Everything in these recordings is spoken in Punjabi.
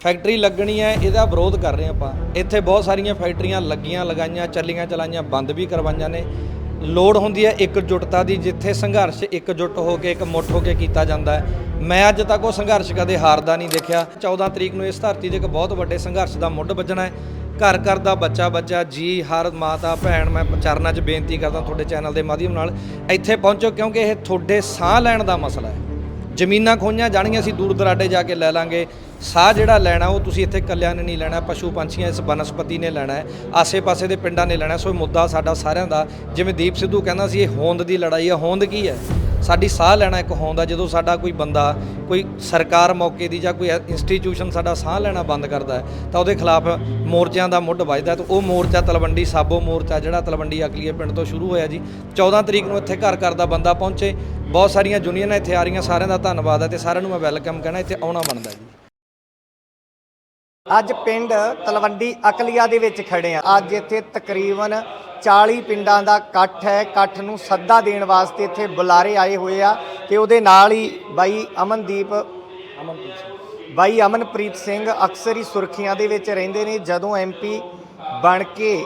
ਫੈਕਟਰੀ ਲੱਗਣੀ ਹੈ, ਇਹਦਾ ਵਿਰੋਧ ਕਰ ਰਹੇ ਆਪਾਂ। ਇੱਥੇ ਬਹੁਤ ਸਾਰੀਆਂ ਫੈਕਟਰੀਆਂ ਲੱਗੀਆਂ, ਲਗਾਈਆਂ, ਚੱਲੀਆਂ, ਚਲਾਈਆਂ, ਬੰਦ ਵੀ ਕਰਵਾਈਆਂ ਨੇ। ਲੋੜ ਹੁੰਦੀ ਹੈ ਇਕਜੁੱਟਤਾ ਦੀ, ਜਿੱਥੇ ਸੰਘਰਸ਼ ਇਕਜੁੱਟ ਹੋ ਕੇ, ਇੱਕ ਮੁੱਠ ਹੋ ਕੇ ਕੀਤਾ ਜਾਂਦਾ ਹੈ। ਮੈਂ ਅੱਜ ਤੱਕ ਉਹ ਸੰਘਰਸ਼ ਕਦੇ ਹਾਰਦਾ ਨਹੀਂ ਦੇਖਿਆ। 14 ਤਰੀਕ ਨੂੰ ਇਸ ਧਰਤੀ ਦੇ ਇੱਕ ਬਹੁਤ ਵੱਡੇ ਸੰਘਰਸ਼ ਦਾ ਮੁੱਢ ਵੱਜਣਾ ਹੈ। ਘਰ ਘਰ ਦਾ ਬੱਚਾ ਬੱਚਾ, ਜੀ, ਹਰ ਮਾਤਾ, ਭੈਣ, ਮੈਂ ਚਰਨਾਂ 'ਚ ਬੇਨਤੀ ਕਰਦਾ ਤੁਹਾਡੇ ਚੈਨਲ ਦੇ ਮਾਧਿਅਮ ਨਾਲ, ਇੱਥੇ ਪਹੁੰਚੋ ਕਿਉਂਕਿ ਇਹ ਤੁਹਾਡੇ ਸਾਹ ਲੈਣ ਦਾ ਮਸਲਾ ਹੈ। ਜ਼ਮੀਨਾਂ ਖੋਈਆਂ ਜਾਣੀਆਂ ਅਸੀਂ ਦੂਰ ਦਰਾਡੇ ਜਾ ਕੇ ਲੈ ਲਾਂਗੇ। ਸਾਹ ਜਿਹੜਾ ਲੈਣਾ, ਉਹ ਤੁਸੀਂ ਇੱਥੇ ਕੱਲਿਆਂ ਨੇ ਨਹੀਂ ਲੈਣਾ, ਪਸ਼ੂ ਪੰਛੀਆਂ ਇਸ ਬਨਸਪਤੀ ਨੇ ਲੈਣਾ ਹੈ, ਆਸੇ-ਪਾਸੇ ਦੇ ਪਿੰਡਾਂ ਨੇ ਲੈਣਾ ਸੋ ਇਹ ਮੁੱਦਾ ਸਾਡਾ ਸਾਰਿਆਂ ਦਾ, ਜਿਵੇਂ ਦੀਪ ਸਿੱਧੂ ਕਹਿੰਦਾ ਸੀ, ਇਹ ਹੋਂਦ ਦੀ ਲੜਾਈ ਹੈ। ਹੋਂਦ ਕੀ ਹੈ? ਸਾਡੀ ਸਾਹ ਲੈਣਾ ਇੱਕ ਹੋਂਦ ਆ ਜਦੋਂ ਸਾਡਾ ਕੋਈ ਬੰਦਾ, ਕੋਈ ਸਰਕਾਰ ਮੌਕੇ ਦੀ ਜਾਂ ਕੋਈ ਇੰਸਟੀਚਿਊਸ਼ਨ ਸਾਡਾ ਸਾਹ ਲੈਣਾ ਬੰਦ ਕਰਦਾ ਹੈ, ਤਾਂ ਉਹਦੇ ਖਿਲਾਫ ਮੋਰਚਿਆਂ ਦਾ ਮੁੱਢ ਵੱਜਦਾ ਤੇ ਉਹ ਮੋਰਚਾ ਤਲਵੰਡੀ ਸਾਬੋ ਮੋਰਚਾ, ਜਿਹੜਾ ਤਲਵੰਡੀ ਅਕਲੀਏ ਪਿੰਡ ਤੋਂ ਸ਼ੁਰੂ ਹੋਇਆ ਜੀ। 14 ਤਰੀਕ ਨੂੰ ਇੱਥੇ ਘਰ ਘਰ ਦਾ ਬੰਦਾ ਪਹੁੰਚੇ। ਬਹੁਤ ਸਾਰੀਆਂ ਯੂਨੀਅਨਾਂ ਇੱਥੇ ਆ ਰਹੀਆਂ, ਸਾਰਿਆਂ ਦਾ ਧੰਨਵਾਦ ਹੈ ਤੇ ਸਾਰਿਆਂ ਨੂੰ ਮੈਂ ਵੈਲਕਮ ਕਹਿਣਾ, ਇੱਥੇ ਆਉਣਾ ਬਣਦਾ ਜੀ। ਅੱਜ ਪਿੰਡ ਤਲਵੰਡੀ ਅਕਲੀਆ ਦੇ ਵਿੱਚ ਖੜੇ ਆ। ਅੱਜ ਇੱਥੇ ਤਕਰੀਬਨ 40 ਪਿੰਡਾਂ ਦਾ ਇਕੱਠ ਹੈ। ਇਕੱਠ ਨੂੰ ਸੱਦਾ ਦੇਣ ਵਾਸਤੇ ਇੱਥੇ ਬੁਲਾਰੇ ਆਏ ਹੋਏ ਆ ਤੇ ਉਹਦੇ ਨਾਲ ਹੀ ਬਾਈ ਅਮਨਦੀਪ ਅਮਨਦੀਪ ਬਾਈ ਅਮਨਪ੍ਰੀਤ ਸਿੰਘ ਅਕਸਰ ਹੀ ਸੁਰਖੀਆਂ ਦੇ ਵਿੱਚ ਰਹਿੰਦੇ ਨੇ। ਜਦੋਂ ਐਮਪੀ ਬਣ ਕੇ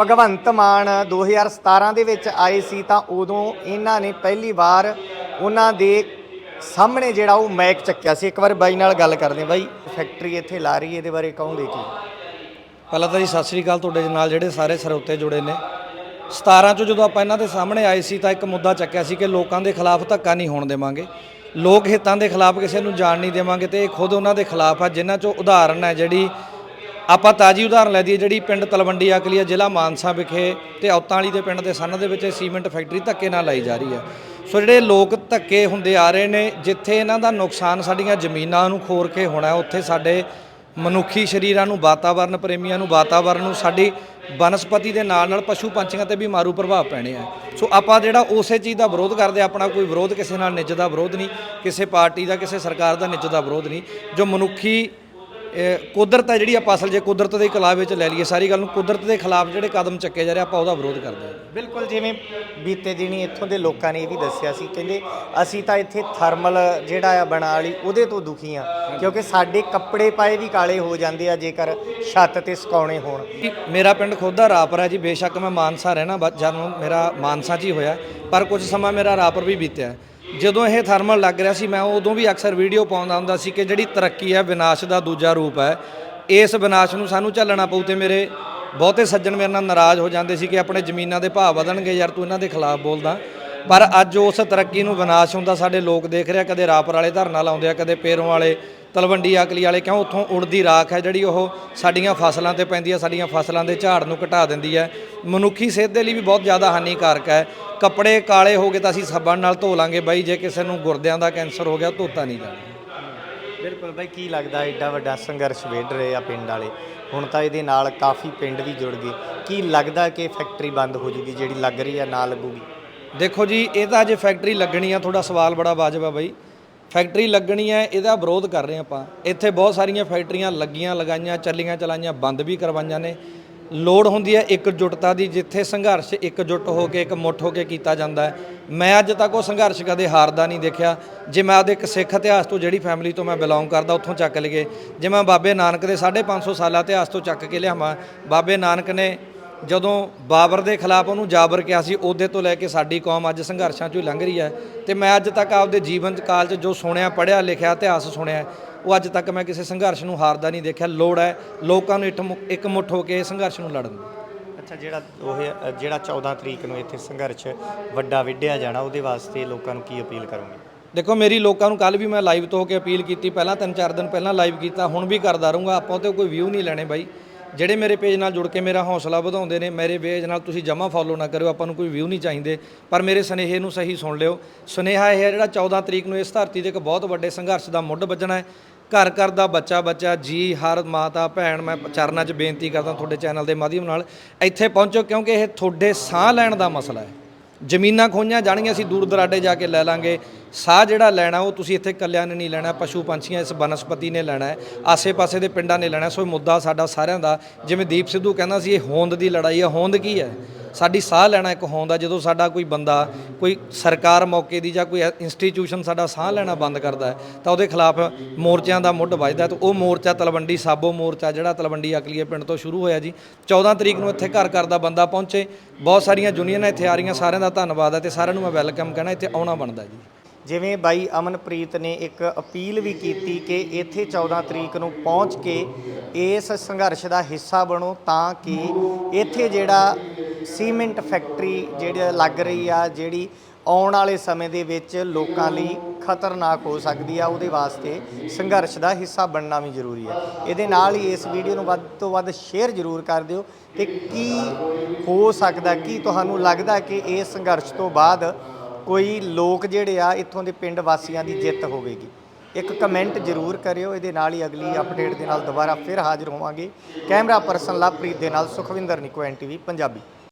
ਭਗਵੰਤ ਮਾਨ 2017 ਦੇ ਵਿੱਚ ਆਏ ਸੀ ਤਾਂ ਉਦੋਂ ਇਹਨਾਂ ਨੇ ਪਹਿਲੀ ਵਾਰ ਉਹਨਾਂ ਦੇ ਸਾਹਮਣੇ ਜਿਹੜਾ ਉਹ ਮੈਕ ਚੱਕਿਆ ਸੀ। ਇੱਕ ਵਾਰ ਬਾਈ ਨਾਲ ਗੱਲ ਕਰਦੇ ਬਾਈ। ਫੈਕਟਰੀ ਇੱਥੇ ਲਾ ਰਹੀ ਹੈ, ਇਹਦੇ ਬਾਰੇ ਕਹੋਗੇ ਕੀ? ਪਹਿਲਾਂ ਤਾਂ ਜੀ ਸਤਿ ਸ੍ਰੀ ਅਕਾਲ, ਤੁਹਾਡੇ ਨਾਲ ਜਿਹੜੇ ਸਾਰੇ ਸਰੋਤੇ ਜੁੜੇ ਨੇ। 17 'ਚੋਂ ਜਦੋਂ ਆਪਾਂ ਇਹਨਾਂ ਦੇ ਸਾਹਮਣੇ ਆਏ ਸੀ, ਤਾਂ ਇੱਕ ਮੁੱਦਾ ਚੱਕਿਆ ਸੀ ਕਿ ਲੋਕਾਂ ਦੇ ਖਿਲਾਫ ਧੱਕਾ ਨਹੀਂ ਹੋਣ ਦੇਵਾਂਗੇ। ਲੋਕ ਹਿੱਤਾਂ ਦੇ ਖਿਲਾਫ ਕਿਸੇ ਨੂੰ ਜਾਣ ਨਹੀਂ ਦੇਵਾਂਗੇ ਤੇ ਇਹ ਖੁਦ ਉਹਨਾਂ ਦੇ ਖਿਲਾਫ ਆ, ਜਿਨ੍ਹਾਂ ਚੋਂ ਉਦਾਹਰਨ ਹੈ ਜਿਹੜੀ ਆਪਾਂ ਤਾਜੀ ਉਦਾਹਰਨ ਲੈ ਦਈਏ, ਜਿਹੜੀ ਪਿੰਡ ਤਲਵੰਡੀ ਅਕਲੀਆ ਜ਼ਿਲ੍ਹਾ ਮਾਨਸਾ ਵਿਖੇ ਤੇ ਔਤਾਂ ਵਾਲੀ ਦੇ ਪਿੰਡ ਦੇ ਸੰਨ ਦੇ ਵਿੱਚ ਇਹ ਸੀਮੈਂਟ ਫੈਕਟਰੀ ਧੱਕੇ ਨਾਲ ਲਾਈ ਜਾ ਰਹੀ ਹੈ। ਸੋ ਜਿਹੜੇ ਲੋਕ ਧੱਕੇ ਹੁੰਦੇ ਆ ਰਹੇ ਨੇ, ਜਿੱਥੇ ਇਹਨਾਂ ਦਾ ਨੁਕਸਾਨ ਸਾਡੀਆਂ ਜ਼ਮੀਨਾਂ ਨੂੰ ਖੋਰ ਕੇ ਹੋਣਾ ਉੱਥੇ ਸਾਡੇ ਮਨੁੱਖੀ ਸਰੀਰਾਂ ਨੂੰ ਵਾਤਾਵਰਣ ਪ੍ਰੇਮੀਆਂ ਨੂੰ ਵਾਤਾਵਰਣ ਨੂੰ, ਸਾਡੀ ਬਨਸਪਤੀ ਦੇ ਨਾਲ ਨਾਲ ਪਸ਼ੂ ਪੰਛੀਆਂ ਤੇ ਵੀ ਮਾਰੂ ਪ੍ਰਭਾਵ ਪੈਣੇ ਆ। ਸੋ ਆਪਾਂ ਜਿਹੜਾ ਉਸੇ ਚੀਜ਼ ਦਾ ਵਿਰੋਧ ਕਰਦੇ ਆਪਣਾ ਕੋਈ ਵਿਰੋਧ ਕਿਸੇ ਨਾਲ ਨਿੱਜ ਦਾ ਵਿਰੋਧ ਨਹੀਂ, ਕਿਸੇ ਪਾਰਟੀ ਦਾ, ਕਿਸੇ ਸਰਕਾਰ ਦਾ ਨਿੱਜ ਦਾ ਵਿਰੋਧ ਨਹੀਂ। ਜੋ ਮਨੁੱਖੀ ਕੁਦਰਤ ਹੈ ਜਿਹੜੀ ਆਪਾਂ ਅਸਲ ਜੇ ਕੁਦਰਤ ਦੇ ਖਿਲਾਫ ਵਿੱਚ ਲੈ ਲਈਏ ਸਾਰੀ ਗੱਲ ਨੂੰ ਕੁਦਰਤ ਦੇ ਖਿਲਾਫ ਜਿਹੜੇ ਕਦਮ ਚੱਕੇ ਜਾ ਰਹੇ ਆਪਾਂ ਉਹਦਾ ਵਿਰੋਧ ਕਰਦੇ ਹਾਂ ਬਿਲਕੁਲ ਜਿਵੇਂ ਬੀਤੇ ਦਿਨੀ ਇੱਥੋਂ ਦੇ ਲੋਕਾਂ ਨੇ ਇਹ ਵੀ ਦੱਸਿਆ ਸੀ ਕਹਿੰਦੇ ਅਸੀਂ ਤਾਂ ਇੱਥੇ ਥਰਮਲ ਜਿਹੜਾ ਆ ਬਣਾ ਲਈ ਉਹਦੇ ਤੋਂ ਦੁਖੀ ਆ ਕਿਉਂਕਿ ਸਾਡੇ ਕੱਪੜੇ ਪਾਏ ਵੀ ਕਾਲੇ ਹੋ ਜਾਂਦੇ ਆ ਜੇਕਰ ਛੱਤ ਤੇ ਸੁਕਾਉਣੇ ਹੋਣ ਮੇਰਾ ਪਿੰਡ ਖੁਦ ਦਾ ਰਾਪਰ ਹੈ ਜੀ ਬੇਸ਼ੱਕ ਮੈਂ ਮਾਨਸਾ ਰਹਿਣਾ ਜਨਮ ਮੇਰਾ ਮਾਨਸਾ 'ਚ ਹੀ ਹੋਇਆ ਪਰ ਕੁਝ ਸਮਾਂ ਮੇਰਾ ਰਾਪਰ ਵੀ ਬੀਤਿਆ। ਜਦੋਂ ਇਹ ਥਰਮਲ ਲੱਗ ਰਿਹਾ ਸੀ, ਮੈਂ ਉਦੋਂ ਵੀ ਅਕਸਰ ਵੀਡੀਓ ਪਾਉਂਦਾ ਹੁੰਦਾ ਸੀ ਕਿ ਜਿਹੜੀ ਤਰੱਕੀ ਹੈ, ਵਿਨਾਸ਼ ਦਾ ਦੂਜਾ ਰੂਪ ਹੈ। ਇਸ ਵਿਨਾਸ਼ ਨੂੰ ਸਾਨੂੰ ਝੱਲਣਾ ਪਊ ਤੇ ਮੇਰੇ ਬਹੁਤੇ ਸੱਜਣ ਮੇਰੇ ਨਾਲ ਨਾਰਾਜ਼ ਹੋ ਜਾਂਦੇ ਸੀ ਕਿ ਆਪਣੇ ਜ਼ਮੀਨਾਂ ਦੇ ਭਾਅ ਵਧਣਗੇ, ਯਾਰ ਤੂੰ ਇਹਨਾਂ ਦੇ ਖਿਲਾਫ ਬੋਲਦਾ। ਪਰ ਅੱਜ ਉਸ ਤਰੱਕੀ ਨੂੰ ਵਿਨਾਸ਼ ਹੁੰਦਾ ਸਾਡੇ ਲੋਕ ਦੇਖ ਰਿਹਾ ਕਦੇ ਰਾਪਰ ਵਾਲੇ ਧਰਨਾ ਲਾਉਂਦੇ ਆ, ਕਦੇ ਪੇਰੋਂ ਵਾਲੇ, ਤਲਵੰਡੀ ਆਕਲੀ ਵਾਲੇ, ਕਿਉਂ ਉੱਥੋਂ ਉੜਦੀ ਰਾਖ ਹੈ ਜਿਹੜੀ ਉਹ ਸਾਡੀਆਂ ਫਸਲਾਂ ਤੇ ਪੈਂਦੀ ਹੈ ਸਾਡੀਆਂ ਫਸਲਾਂ ਦੇ ਝਾੜ ਨੂੰ ਘਟਾ ਦਿੰਦੀ ਹੈ ਮਨੁੱਖੀ ਸਿਹਤ ਦੇ ਲਈ ਵੀ ਬਹੁਤ ਜ਼ਿਆਦਾ ਹਾਨੀਕਾਰਕ ਹੈ। ਕੱਪੜੇ ਕਾਲੇ ਹੋ ਗਏ ਤਾਂ ਅਸੀਂ ਸਾਬਣ ਨਾਲ ਧੋ ਲਾਂਗੇ ਬਾਈ, ਜੇ ਕਿਸੇ ਨੂੰ ਗੁਰਦਿਆਂ ਦਾ ਕੈਂਸਰ ਹੋ ਗਿਆ, ਧੋਤਾ ਨਹੀਂ ਜਾਂਦਾ ਬਿਲਕੁਲ ਬਾਈ, ਕੀ ਲੱਗਦਾ ਐਡਾ ਵੱਡਾ ਸੰਘਰਸ਼ ਵੇੜ ਰਹੇ ਆ ਪਿੰਡ ਵਾਲੇ? ਹੁਣ ਤਾਂ ਇਹਦੇ ਨਾਲ ਕਾਫੀ ਪਿੰਡ ਵੀ ਜੁੜ ਗਏ। ਕੀ ਲੱਗਦਾ ਕਿ ਫੈਕਟਰੀ ਬੰਦ ਹੋ ਜੂਗੀ, ਜਿਹੜੀ ਲੱਗ ਰਹੀ ਆ ਨਾ ਲੱਗੂਗੀ? ਦੇਖੋ ਜੀ, ਇਹ ਤਾਂ ਅਜੇ ਫੈਕਟਰੀ ਲੱਗਣੀ ਆ, ਤੁਹਾਡਾ ਸਵਾਲ ਬੜਾ ਵਾਜਬ ਆ ਬਾਈ। ਫੈਕਟਰੀ ਲੱਗਣੀ ਹੈ ਇਹਦਾ ਵਿਰੋਧ ਕਰ ਰਹੇ ਆਪਾਂ। ਇੱਥੇ ਬਹੁਤ ਸਾਰੀਆਂ ਫੈਕਟਰੀਆਂ ਲੱਗੀਆਂ, ਲਗਾਈਆਂ, ਚੱਲੀਆਂ, ਚਲਾਈਆਂ, ਬੰਦ ਵੀ ਕਰਵਾਈਆਂ ਨੇ। ਲੋੜ ਹੁੰਦੀ ਹੈ ਇਕਜੁੱਟਤਾ ਦੀ, ਜਿੱਥੇ ਸੰਘਰਸ਼ ਇਕਜੁੱਟ ਹੋ ਕੇ, ਇੱਕ ਮੁੱਠ ਹੋ ਕੇ ਕੀਤਾ ਜਾਂਦਾ ਹੈ। ਮੈਂ ਅੱਜ ਤੱਕ ਉਹ ਸੰਘਰਸ਼ ਕਦੇ ਹਾਰਦਾ ਨਹੀਂ ਦੇਖਿਆ। ਜੇ ਮੈਂ ਆਪਦੇ ਇੱਕ ਸਿੱਖ ਇਤਿਹਾਸ ਤੋਂ, ਜਿਹੜੀ ਫੈਮਿਲੀ ਤੋਂ ਮੈਂ ਬਿਲੋਂਗ ਕਰਦਾ, ਉੱਥੋਂ ਚੱਕ ਲਈਏ। ਜੇ ਮੈਂ ਬਾਬੇ ਨਾਨਕ ਦੇ 550 ਸਾਲਾ ਇਤਿਹਾਸ ਤੋਂ ਚੱਕ ਕੇ ਲਿਆਵਾਂ, ਬਾਬੇ ਨਾਨਕ ਨੇ ਜਦੋਂ ਬਾਬਰ ਦੇ ਖਿਲਾਫ ਉਹਨੂੰ ਜਾਬਰ ਕਿਹਾ ਸੀ ਉਹਦੇ ਤੋਂ ਲੈ ਕੇ ਸਾਡੀ ਕੌਮ ਅੱਜ ਸੰਘਰਸ਼ਾਂ 'ਚੋਂ ਹੀ ਲੰਘ ਰਹੀ ਹੈ। ਤੇ ਮੈਂ ਅੱਜ ਤੱਕ ਆਪਦੇ ਜੀਵਨ ਕਾਲ 'ਚ ਜੋ ਸੁਣਿਆ ਪੜਿਆ ਲਿਖਿਆ ਇਤਿਹਾਸ ਸੁਣਿਆ ਉਹ ਅੱਜ ਤੱਕ ਮੈਂ ਕਿਸੇ ਸੰਘਰਸ਼ ਨੂੰ ਹਾਰਦਾ ਨਹੀਂ ਦੇਖਿਆ। ਲੋੜ ਹੈ ਲੋਕਾਂ ਨੂੰ ਇੱਕ ਮੁੱਠ ਹੋ ਕੇ ਸੰਘਰਸ਼ ਨੂੰ ਲੜਨ ਦੀ। ਅੱਛਾ ਜਿਹੜਾ ਉਹ ਜਿਹੜਾ 14 ਤਰੀਕ ਨੂੰ ਇੱਥੇ ਸੰਘਰਸ਼ ਵੱਡਾ ਵਿੱਢਿਆ ਜਾਣਾ ਉਹਦੇ ਵਾਸਤੇ ਲੋਕਾਂ ਨੂੰ ਕੀ ਅਪੀਲ ਕਰੋਗੇ? ਦੇਖੋ ਮੇਰੀ ਲੋਕਾਂ ਨੂੰ ਕੱਲ ਵੀ ਮੈਂ ਲਾਈਵ ਤੋਂ ਹੋ ਕੇ ਅਪੀਲ ਕੀਤੀ ਪਹਿਲਾਂ ਤਿੰਨ ਚਾਰ ਦਿਨ ਪਹਿਲਾਂ ਲਾਈਵ ਕੀਤਾ ਹੁਣ ਵੀ ਕਰਦਾ ਰਹੂੰਗਾ। ਆਪਾਂ ਤੇ ਕੋਈ ਵਿਊ ਨਹੀਂ ਲੈਣੇ ਬਾਈ। ਜਿਹੜੇ ਮੇਰੇ ਪੇਜ ਨਾਲ ਜੁੜ ਕੇ ਮੇਰਾ ਹੌਸਲਾ ਵਧਾਉਂਦੇ ਨੇ, ਮੇਰੇ ਪੇਜ ਨਾਲ ਤੁਸੀਂ ਜਮਾ ਫੋਲੋ ਨਾ ਕਰਿਓ, ਆਪਾਂ ਨੂੰ ਕੋਈ ਵਿਊ ਨਹੀਂ ਚਾਹੀਦੇ। ਪਰ ਮੇਰੇ ਸੁਨੇਹੇ ਨੂੰ ਸਹੀ ਸੁਣ ਲਿਓ। ਸੁਨੇਹਾ ਇਹ ਹੈ ਜਿਹੜਾ 14 ਤਰੀਕ ਨੂੰ ਇਸ ਧਰਤੀ ਤੇ ਇੱਕ ਬਹੁਤ ਵੱਡੇ ਸੰਘਰਸ਼ ਦਾ ਮੁੱਢ ਵੱਜਣਾ ਹੈ। ਘਰ ਘਰ ਦਾ ਬੱਚਾ ਬੱਚਾ, ਜੀ ਹਰ ਮਾਤਾ, ਭੈਣ, ਮੈਂ ਚਰਨਾਂ 'ਚ ਬੇਨਤੀ ਕਰਦਾ ਤੁਹਾਡੇ ਚੈਨਲ ਦੇ ਮਾਧਿਅਮ ਨਾਲ ਇੱਥੇ ਪਹੁੰਚੋ, ਕਿਉਂਕਿ ਇਹ ਤੁਹਾਡੇ ਸਾਹ ਲੈਣ ਦਾ ਮਸਲਾ ਹੈ। ਜ਼ਮੀਨਾਂ ਖੋਈਆਂ ਜਾਣਗੀਆਂ, ਅਸੀਂ ਦੂਰ ਦਰਾਡੇ ਜਾ ਕੇ ਲੈ ਲਾਂਗੇ। ਸਾਹ ਜਿਹੜਾ ਲੈਣਾ, ਉਹ ਤੁਸੀਂ ਇੱਥੇ ਕੱਲਿਆਂ ਨੇ ਨਹੀਂ ਲੈਣਾ, ਪਸ਼ੂ ਪੰਛੀਆਂ ਇਸ ਬਨਸਪਤੀ ਨੇ ਲੈਣਾ ਹੈ, ਆਸੇ-ਪਾਸੇ ਦੇ ਪਿੰਡਾਂ ਨੇ ਲੈਣਾ ਸੋ ਇਹ ਮੁੱਦਾ ਸਾਡਾ ਸਾਰਿਆਂ ਦਾ, ਜਿਵੇਂ ਦੀਪ ਸਿੱਧੂ ਕਹਿੰਦਾ ਸੀ, ਇਹ ਹੋਂਦ ਦੀ ਲੜਾਈ ਹੈ। ਹੋਂਦ ਕੀ ਹੈ? ਸਾਡੀ ਸਾਹ ਲੈਣਾ ਇੱਕ ਹੋਂਦ ਆ, ਜਦੋਂ ਸਾਡਾ ਕੋਈ ਬੰਦਾ ਕੋਈ ਸਰਕਾਰ ਮੌਕੇ ਦੀ ਜਾਂ ਕੋਈ ਇੰਸਟੀਚਿਊਸ਼ਨ ਸਾਡਾ ਸਾਹ ਲੈਣਾ ਬੰਦ ਕਰਦਾ ਹੈ, ਤਾਂ ਉਹਦੇ ਖਿਲਾਫ ਮੋਰਚਿਆਂ ਦਾ ਮੁੱਢ ਵੱਜਦਾ ਤਾਂ ਉਹ ਮੋਰਚਾ ਤਲਵੰਡੀ, ਸਾਬੋ ਮੋਰਚਾ ਜਿਹੜਾ ਤਲਵੰਡੀ ਅਕਲੀਏ ਪਿੰਡ ਤੋਂ ਸ਼ੁਰੂ ਹੋਇਆ ਜੀ 14 ਤਰੀਕ ਨੂੰ ਇੱਥੇ ਘਰ ਘਰ ਦਾ ਬੰਦਾ ਪਹੁੰਚੇ, ਬਹੁਤ ਸਾਰੀਆਂ ਯੂਨੀਅਨਾਂ ਇੱਥੇ ਆ ਰਹੀਆਂ, ਸਾਰਿਆਂ ਦਾ ਧੰਨਵਾਦ ਹੈ ਤੇ ਸਾਰਿਆਂ ਨੂੰ ਮੈਂ ਵੈਲਕਮ ਕਹਿਣਾ, ਇੱਥੇ ਆਉਣਾ ਬਣਦਾ ਜੀ। ਜਿਵੇਂ ਬਾਈ ਅਮਨਪ੍ਰੀਤ ਨੇ ਇੱਕ ਅਪੀਲ ਵੀ ਕੀਤੀ ਕਿ ਇੱਥੇ 14 ਤਰੀਕ ਨੂੰ ਪਹੁੰਚ ਕੇ ਇਸ ਸੰਘਰਸ਼ ਦਾ ਹਿੱਸਾ ਬਣੋ, ਤਾਂ ਕਿ ਇੱਥੇ ਜਿਹੜਾ ਸੀਮੈਂਟ ਫੈਕਟਰੀ ਜਿਹੜੀ ਲੱਗ ਰਹੀ ਆ, ਜਿਹੜੀ ਆਉਣ ਵਾਲੇ ਸਮੇਂ ਦੇ ਵਿੱਚ ਲੋਕਾਂ ਲਈ ਖਤਰਨਾਕ ਹੋ ਸਕਦੀ ਆ, ਉਹਦੇ ਵਾਸਤੇ ਸੰਘਰਸ਼ ਦਾ ਹਿੱਸਾ ਬਣਨਾ ਵੀ ਜ਼ਰੂਰੀ ਹੈ ਇਹਦੇ ਨਾਲ ਹੀ ਇਸ ਵੀਡੀਓ ਨੂੰ ਵੱਧ ਤੋਂ ਵੱਧ ਸ਼ੇਅਰ ਜ਼ਰੂਰ ਕਰ ਦਿਓ ਤੇ ਕੀ ਹੋ ਸਕਦਾ, ਕੀ ਤੁਹਾਨੂੰ ਲੱਗਦਾ ਕਿ ਇਸ ਸੰਘਰਸ਼ ਤੋਂ ਬਾਅਦ ਕੋਈ ਲੋਕ ਜਿਹੜੇ ਆ, ਇੱਥੋਂ ਦੇ ਪਿੰਡ ਵਾਸੀਆਂ ਦੀ ਜਿੱਤ ਹੋਵੇਗੀ? ਇੱਕ ਕਮੈਂਟ ਜ਼ਰੂਰ ਕਰਿਓ, ਇਹਦੇ ਨਾਲ ਹੀ ਅਗਲੀ ਅਪਡੇਟ ਦੇ ਨਾਲ ਦੁਬਾਰਾ ਫਿਰ ਹਾਜ਼ਰ ਹੋਵਾਂਗੇ। ਕੈਮਰਾ ਪਰਸਨ ਲਵਪ੍ਰੀਤ ਦੇ ਨਾਲ ਸੁਖਵਿੰਦਰ ਨਿਕੋ ਐਨਟੀਵੀ ਪੰਜਾਬੀ।